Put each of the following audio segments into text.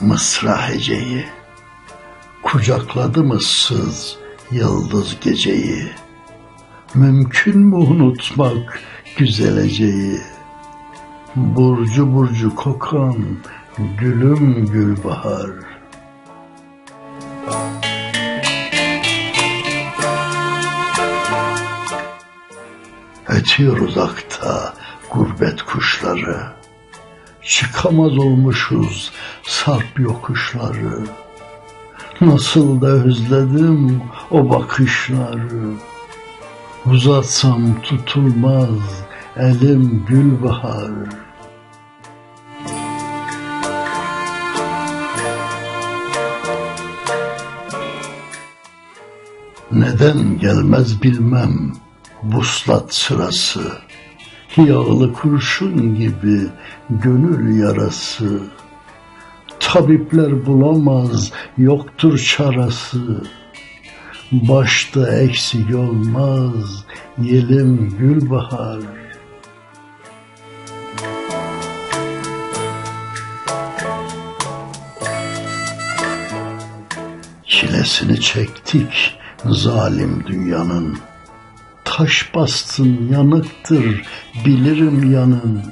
mısra heceyi, kucakladı mı sız yıldız geceyi, mümkün mü unutmak güzeleceyi, burcu burcu kokan gülüm gülbahar. Ötüyor uzakta gurbet kuşları, Çıkamaz olmuşuz sarp yokuşları. Nasıl da özledim o bakışları. Uzatsam tutulmaz elim gül bahar. Neden gelmez bilmem vuslat sırası. Yağlı kurşun gibi gönül yarası. Tabipler bulamaz yoktur çarası. Başta eksik olmaz yelim gülbahar. Çilesini çektik zalim dünyanın. Taş bastın yanıktır bilirim yanın.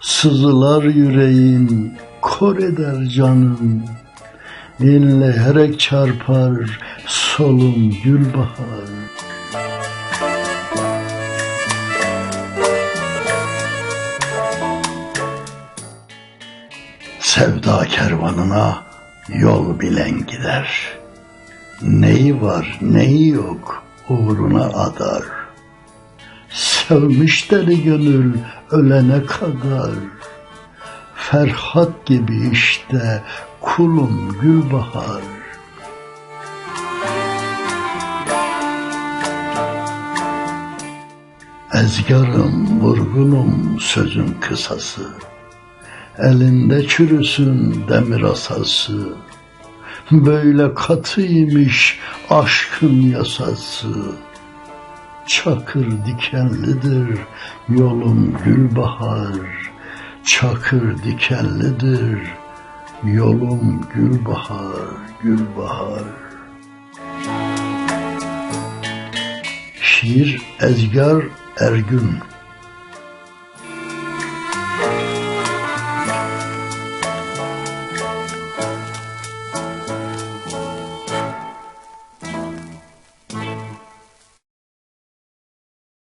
Sızılar yüreğin kor eder canın. İnleyerek çarpar solum gülbahar. Sevda kervanına yol bilen gider. Neyi var neyi yok uğruna adar. Sevmiş deli gönül ölene kadar. Ferhat gibi işte kulum Gülbahar. Ezgarım, vurgunum sözün kısası. Elinde çürüsün demir asası. Böyle katıymış aşkın yasası. Çakır dikenlidir yolum gülbahar. Çakır dikenlidir yolum gülbahar, gülbahar. Şiir Ezgar Ergün